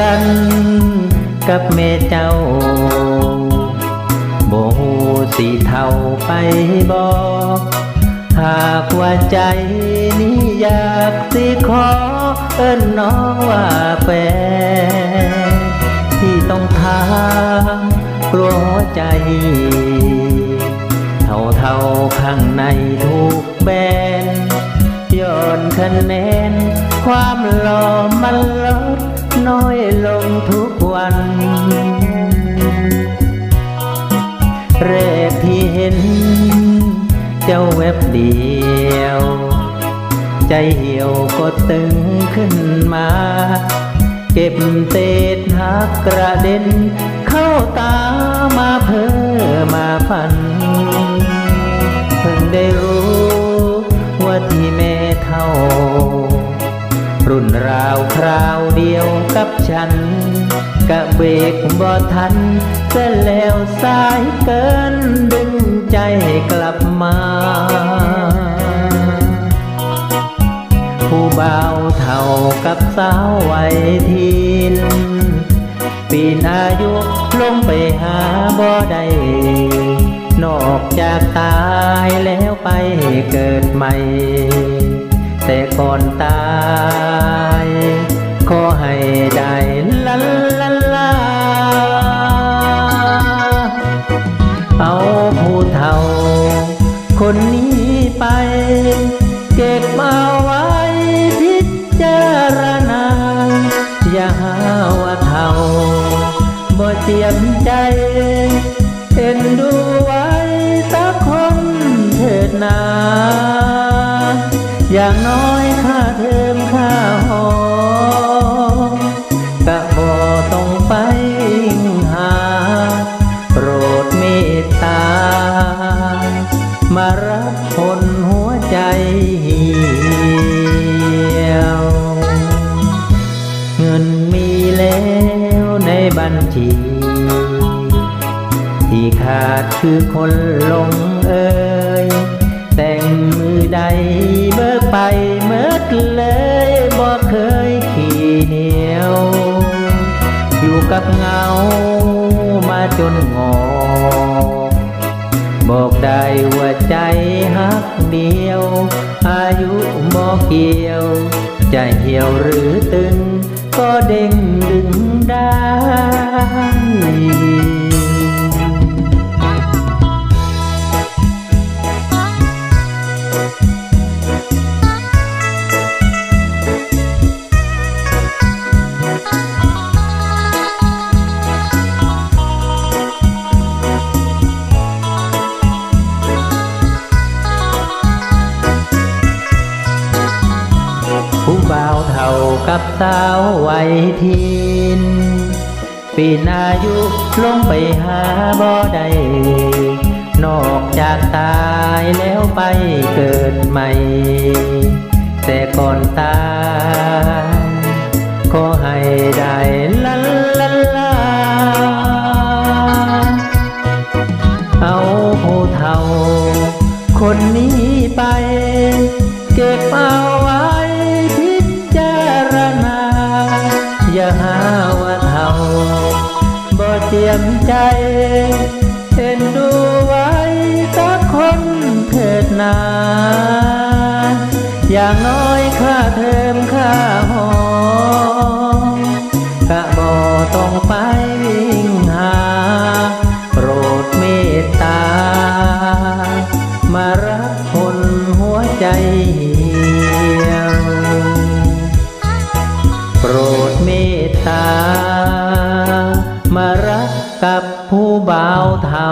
กันกับแม่เจ้าบ่ฮู้สิเท่าไปบ่หากว่าใจนี้อยากสิขอเอิ้นน้องว่าแฟนที่ต้องทางกลัวหัวใจ เท่าเท่าข้างในทุกแบนย้อนคะแนนความหล่อมันลด เจ้าแวบเดียว ใจเหี่ยวก็ตึงขึ้นมา เก็บเศษหักกระเด็น เข้าตามาเพ้อมาพัน รุ่นราวคราวเดียวกับฉัน กะเบรกบ่ทันเสียแล้วสายเกินดึงใจกลับมา ผู้บ่าวเท่ากับสาววัยทีน ปีนอายุลงไปหาบ่ได้นอกจากตายแล้วไปเกิดใหม่ แต่ก่อนตาย ขอให้ได้ลันลันลา เอาผู้เฒ่า คนนี้ไป เก็บมาไว้พิจารณา อย่าหาว่าเฒ่าบ่เจียมใจ เอ็นดูไว้สักคนเถิดนา อย่างน้อยค่าเทอมค่าหอกะบ่ต้องไปหา โปรดเมตตา มารับคนหัวใจเหี่ยว เงินมีแล้วในบัญชีที่ขาดคือคนลงเอ่ยแต่งมือใดเบิก จนงอ บอกได้ว่าใจหักเดียว อายุบอกเกี่ยว ใจเหี่ยวหรือตึง ก็เด้งดึงได้าวเท่ากับสาววัยทีน ปีนอายุลงไปหาบ่ได้นอกจากตายแล้วไปเกิดใหม่ แต่ก่อนตายขอให้ได้ลันลันลาเอาผู้เฒ่า คนนี้ไป เก็บเอา ลี่ยมใจเห็นดูไว้สักคนเถิดนา อย่างน้อยค่าเทอมค่าหอกะบ่ต้องไปวิ่งหา โปรดเมตตา มารักคนหัวใจ ผู้บ่าวเทา